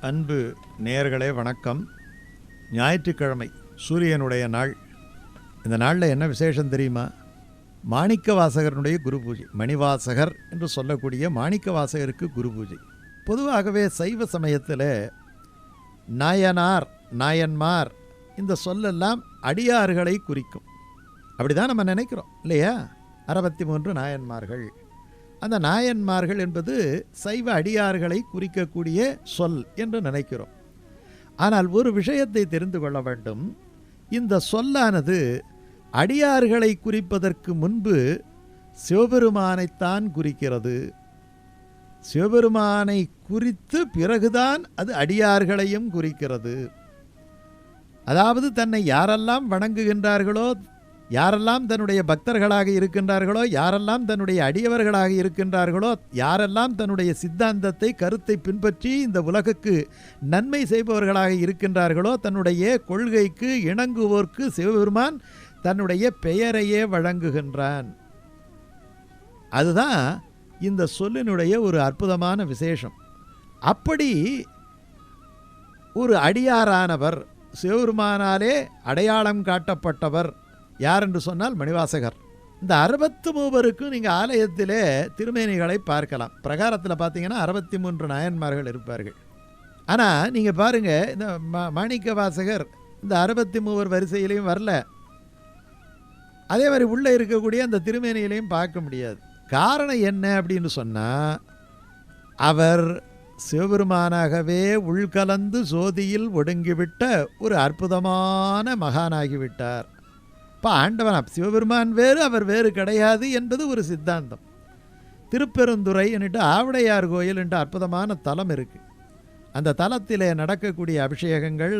அன்பு நேயர்களே வணக்கம். ஞாயிற்றுக்கிழமை சூரியனுடைய நாள். இந்த நாளில் என்ன விசேஷம் தெரியுமா? மாணிக்க வாசகருடைய குரு பூஜை. மணிவாசகர் என்று சொல்லக்கூடிய மாணிக்க வாசகருக்கு குரு பூஜை. பொதுவாகவே சைவ சமயத்தில் நாயனார் நாயன்மார் இந்த சொல்லெல்லாம் அடியார்களை குறிக்கும். அப்படிதான் நம்ம நினைக்கிறோம் இல்லையா? அறுபத்தி மூன்று நாயன்மார்கள். அந்த நாயன்மார்கள் என்பது சைவ அடியார்களை குறிக்கக்கூடிய சொல் என்று நினைக்கிறோம். ஆனால் ஒரு விஷயத்தை தெரிந்து கொள்ள வேண்டும். இந்த சொல்லானது அடியார்களை குறிப்பதற்கு முன்பு சிவபெருமானைத்தான் குறிக்கிறது. சிவபெருமானை குறித்து பிறகுதான் அது அடியார்களையும் குறிக்கிறது. அதாவது தன்னை யாரெல்லாம் வணங்குகின்றார்களோ யாரெல்லாம் தன்னுடைய பக்தர்களாக இருக்கின்றார்களோ யாரெல்லாம் தன்னுடைய அடியவர்களாக இருக்கின்றார்களோ யாரெல்லாம் தன்னுடைய சித்தாந்தத்தை கருத்தை பின்பற்றி இந்த உலகுக்கு நன்மை செய்பவர்களாக இருக்கின்றார்களோ தன்னுடைய கொள்கைக்கு இணங்குவோர்க்கு சிவபெருமான் தன்னுடைய பெயரையே வழங்குகின்றான். அதுதான் இந்த சொல்லினுடைய ஒரு அற்புதமான விசேஷம். அப்படி ஒரு அடியாரானவர் சிவபெருமானாலே அடையாளம் காட்டப்பட்டவர் யார் என்று சொன்னால் மணிவாசகர். இந்த அறுபத்து மூவருக்கும் நீங்கள் ஆலயத்திலே திருமேனிகளை பார்க்கலாம். பிரகாரத்தில் பார்த்தீங்கன்னா அறுபத்தி மூன்று நாயன்மார்கள் இருப்பார்கள். ஆனால் நீங்கள் பாருங்கள் இந்த ம மாணிக்க வாசகர் இந்த அறுபத்தி மூவர் வரிசையிலையும் வரல. அதே மாதிரி உள்ளே இருக்கக்கூடிய அந்த திருமேனியிலையும் பார்க்க முடியாது. காரணம் என்ன அப்படின்னு சொன்னால் அவர் சிவபெருமானாகவே உள்கலந்து சோதியில் ஒடுங்கிவிட்ட ஒரு அற்புதமான மகானாகிவிட்டார். இப்போ ஆண்டவன் சிவபெருமான் வேறு அவர் வேறு கிடையாது என்பது ஒரு சித்தாந்தம். திருப்பெருந்துறை என்னட்டு ஆவடையார் கோயில் என்ற அற்புதமான தலம் இருக்குது அந்த தலத்திலே நடக்கக்கூடிய அபிஷேகங்கள்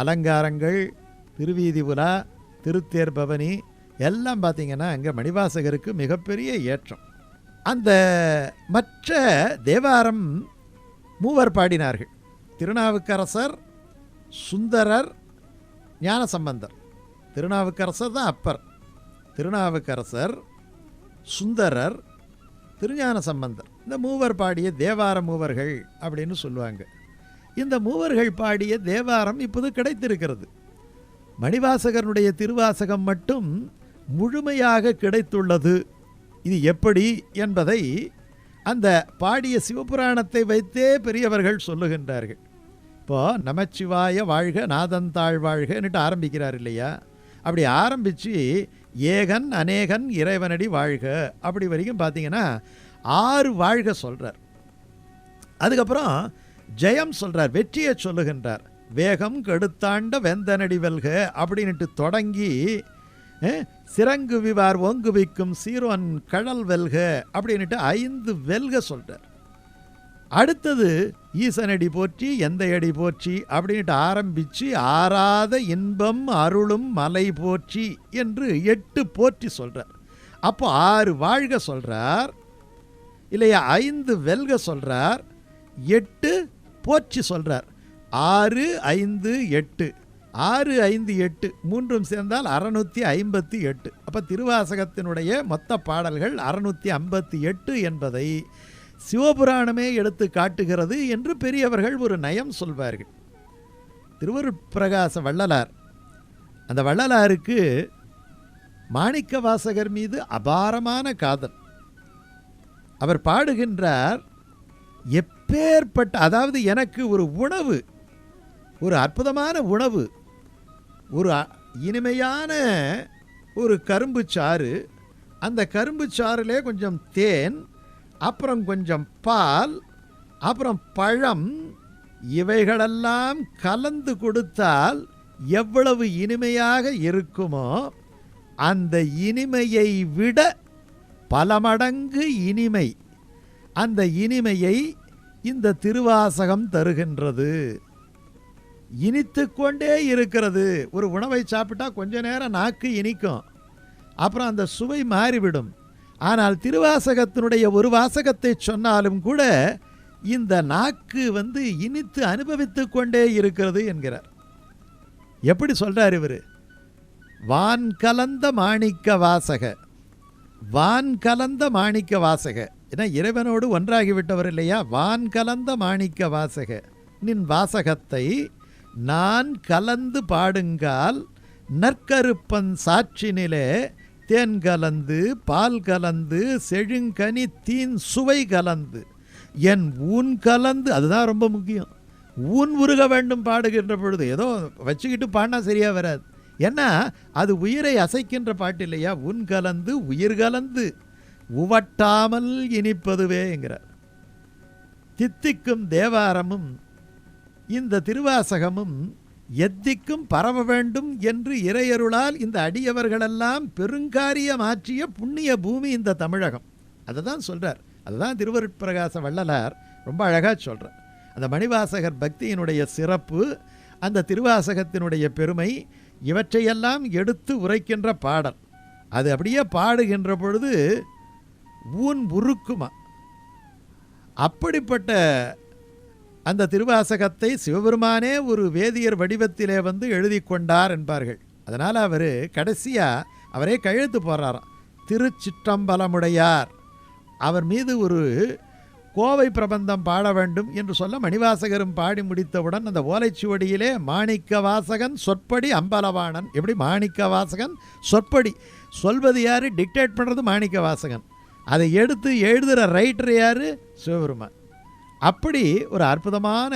அலங்காரங்கள் திருவீதி உலா திருத்தேர் பவனி எல்லாம் பார்த்திங்கன்னா அங்கே மணிவாசகருக்கு மிகப்பெரிய ஏற்றம். அந்த மற்ற தேவாரம் மூவர் பாடினார்கள். திருநாவுக்கரசர் சுந்தரர் ஞானசம்பந்தர். திருநாவுக்கரசர் தான் அப்பர். திருநாவுக்கரசர் சுந்தரர் திருஞான சம்பந்தர். இந்த மூவர் பாடிய தேவார மூவர்கள் அப்படின்னு சொல்லுவாங்க. இந்த மூவர்கள் பாடிய தேவாரம் இப்போது கிடைத்திருக்கிறது. மணிவாசகனுடைய திருவாசகம் மட்டும் முழுமையாக கிடைத்துள்ளது. இது எப்படி என்பதை அந்த பாடிய சிவபுராணத்தை வைத்தே பெரியவர்கள் சொல்லுகின்றார்கள். இப்போ நமச்சிவாய வாழ்க நாதந்தாழ் வாழ்கன்னுட்டு ஆரம்பிக்கிறார் இல்லையா? அப்படி ஆரம்பித்து ஏகன் அநேகன் இறைவனடி வாழ்க. அப்படி வரைக்கும் பார்த்தீங்கன்னா ஆறு வாழ்க சொல்கிறார் அதுக்கப்புறம் ஜெயம் சொல்கிறார் வெற்றியை சொல்லுகின்றார். வேகம் கெடுத்தாண்ட வெந்தனடி வெல்க அப்படின்ட்டு தொடங்கி சிறங்கு விவார் ஓங்குவிக்கும் சீரோன் கடல் வெல்க அப்படின்ட்டு ஐந்து வெல்க சொல்கிறார் அடுத்தது ஈசனடி போற்றி எந்த அடி போற்றி அப்படின்ட்டு ஆரம்பித்து ஆறாத இன்பம் அருளும் மலை போற்றி என்று எட்டு போற்றி சொல்கிறார் அப்போ ஆறு வாழ்க சொல்கிறார் இல்லையா ஐந்து வெல்க சொல்கிறார் எட்டு போற்றி சொல்கிறார் ஆறு ஐந்து எட்டு. ஆறு ஐந்து எட்டு மூன்றும் சேர்ந்தால் அறநூற்றி ஐம்பத்தி எட்டு. அப்போ திருவாசகத்தினுடைய மொத்த பாடல்கள் அறநூற்றி ஐம்பத்தி எட்டு என்பதை சிவபுராணமே எடுத்து காட்டுகிறது என்று பெரியவர்கள் ஒரு நயம் சொல்வார்கள். திருவருட்பிரகாச வள்ளலார் அந்த வள்ளலாருக்கு மாணிக்க வாசகர் மீது அபாரமான காதல். அவர் பாடுகின்றார் எப்பேற்பட்ட அதாவது எனக்கு ஒரு உணவு ஒரு அற்புதமான உணவு ஒரு இனிமையான ஒரு கரும்பு சாறு அந்த கரும்பு சாறிலே கொஞ்சம் தேன் அப்புறம் கொஞ்சம் பால் அப்புறம் பழம் இவைகளெல்லாம் கலந்து கொடுத்தால் எவ்வளவு இனிமையாக இருக்குமோ அந்த இனிமையை விட பல மடங்கு இனிமை அந்த இனிமையை இந்த திருவாசகம் தருகின்றது. இனித்து கொண்டே இருக்கிறது. ஒரு உணவை சாப்பிட்டா கொஞ்ச நேரம் நாக்கு இனிக்கும். அப்புறம் அந்த சுவை மாறிவிடும். ஆனால் திருவாசகத்தினுடைய ஒரு வாசகத்தை சொன்னாலும் கூட இந்த நாக்கு வந்து இனித்து அனுபவித்து கொண்டே இருக்கிறது என்கிறார். எப்படி சொல்கிறார் இவர்? வான் கலந்த மாணிக்க வாசக. வான் கலந்த மாணிக்க வாசக. ஏன்னா இறைவனோடு ஒன்றாகிவிட்டவர் இல்லையா? வான் கலந்த மாணிக்க வாசக. நின் வாசகத்தை நான் கலந்து பாடுங்கால் நற்கருப்பன் சாட்சினிலே தேன் கலந்து பால் கலந்து செழுங்கனி தீன் சுவை கலந்து. என் ஊன் கலந்து அதுதான் ரொம்ப முக்கியம். ஊன் உருக வேண்டும் பாடுகின்ற பொழுது ஏதோ வச்சுக்கிட்டு பாடினா சரியாக வராது. ஏன்னா அது உயிரை அசைக்கின்ற பாட்டு இல்லையா? உன் கலந்து உயிர் கலந்து. உவட்டாமல் இனிப்பதுவேங்கிறார். தித்திக்கும் தேவாரமும் இந்த திருவாசகமும் எத்திக்கும் பரவ வேண்டும் என்று இறையருளால் இந்த அடியவர்களெல்லாம் பெருங்காரியமாற்றிய புண்ணிய பூமி இந்த தமிழகம். அதை தான் சொல்கிறார் அதுதான் திருவருட்பிரகாச வள்ளலார் ரொம்ப அழகாக சொல்கிறார் அந்த மணிவாசகர் பக்தியினுடைய சிறப்பு அந்த திருவாசகத்தினுடைய பெருமை இவற்றையெல்லாம் எடுத்து உரைக்கின்ற பாடல். அது அப்படியே பாடுகின்ற பொழுது ஊன் உருக்குமா? அப்படிப்பட்ட அந்த திருவாசகத்தை சிவபெருமானே ஒரு வேதியர் வடிவத்திலே வந்து எழுதி கொண்டார் என்பார்கள். அதனால் அவர் கடைசியாக அவரே கையெழுத்து போடுறாராம். திருச்சிற்றம்பலமுடையார் அவர் மீது ஒரு கோவை பிரபந்தம் பாட வேண்டும் என்று சொல்ல மணிவாசகரும் பாடி முடித்தவுடன் அந்த ஓலைச்சுவடியிலே மாணிக்க வாசகன் சொற்படி அம்பலவாணன். எப்படி மாணிக்க வாசகன் சொற்படி சொல்வது யார்? டிக்டேட் பண்ணுறது மாணிக்க வாசகன் அதை எடுத்து எழுதுகிற ரைட்டர் யார்? சிவபெருமான். அப்படி ஒரு அற்புதமான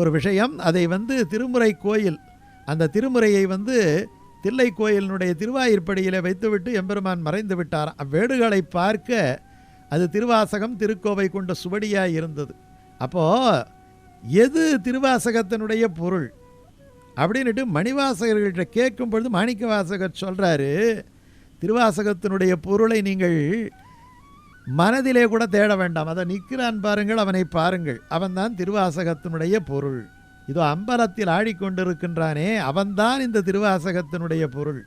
ஒரு விஷயம். அதை வந்து திருமுறை கோயில் அந்த திருமுறையை வந்து தில்லை கோயிலினுடைய திருவாயிற்படியிலே வைத்துவிட்டு எம்பெருமான் மறைந்து விட்டார். அவ்வேடுகளை பார்க்க அது திருவாசகம் திருக்கோவை கொண்ட சுவடியாக இருந்தது. அப்போது எது திருவாசகத்தினுடைய பொருள் அப்படின்னுட்டு மணிவாசகர்கள்ட்ட கேட்கும் பொழுது மாணிக்க வாசகர் சொல்கிறாரு திருவாசகத்தினுடைய பொருளை நீங்கள் மனதிலே கூட தேட வேண்டாம். அதை நிற்கிறான் பாருங்கள் அவனை பாருங்கள். அவன்தான் திருவாசகத்தினுடைய பொருள். இதோ அம்பலத்தில் ஆடிக்கொண்டிருக்கின்றானே அவன்தான் இந்த திருவாசகத்தினுடைய பொருள்.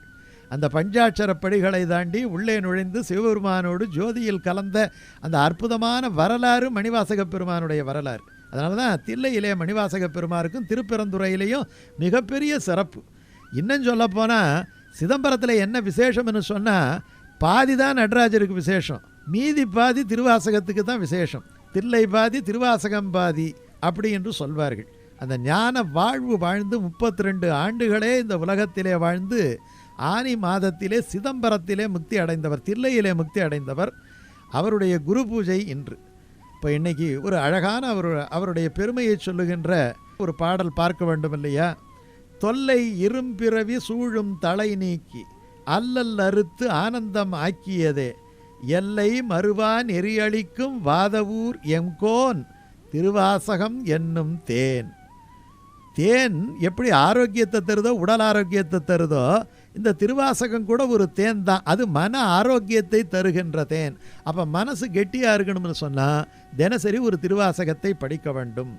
அந்த பஞ்சாட்சர படிகளை தாண்டி உள்ளே நுழைந்து சிவபெருமானோடு ஜோதியில் கலந்த அந்த அற்புதமான வரலாறு மணிவாசக பெருமானுடைய வரலாறு. அதனால தான் தில்லையிலே மணிவாசக பெருமாருக்கும் திருப்பெருந்துறையிலையும் மிகப்பெரிய சிறப்பு. இன்னும் சொல்லப்போனால் சிதம்பரத்தில் என்ன விசேஷம்னு சொன்னால் பாதி தான் நடராஜருக்கு விசேஷம். மீதி பாதி திருவாசகத்துக்கு தான் விசேஷம். தில்லை பாதி திருவாசகம் பாதி அப்படி என்று சொல்வார்கள். அந்த ஞான வாழ்வு வாழ்ந்து முப்பத்தி ரெண்டு ஆண்டுகளே இந்த உலகத்திலே வாழ்ந்து ஆனி மாதத்திலே சிதம்பரத்திலே முக்தி அடைந்தவர் தில்லையிலே முக்தி அடைந்தவர் அவருடைய குரு பூஜை இன்று. இப்போ இன்றைக்கி ஒரு அழகான அவர் அவருடைய பெருமையை சொல்லுகின்ற ஒரு பாடல் பார்க்க வேண்டும் இல்லையா தொல்லை இரும்பிறவி சூழும் தலை நீக்கி அல்லல் அறுத்து ஆனந்தம் ஆக்கியதே. எல்லை மறுவான் எரியளிக்கும் வாதவூர் எங்கோன் திருவாசகம் என்னும் தேன். தேன் எப்படி ஆரோக்கியத்தை தருதோ உடல் ஆரோக்கியத்தை தருதோ இந்த திருவாசகம் கூட ஒரு தேன் தான். அது மன ஆரோக்கியத்தை தருகின்ற தேன். அப்போ மனசு கெட்டியாக இருக்கணும்னு சொன்னால் தினசரி ஒரு திருவாசகத்தை படிக்க வேண்டும்.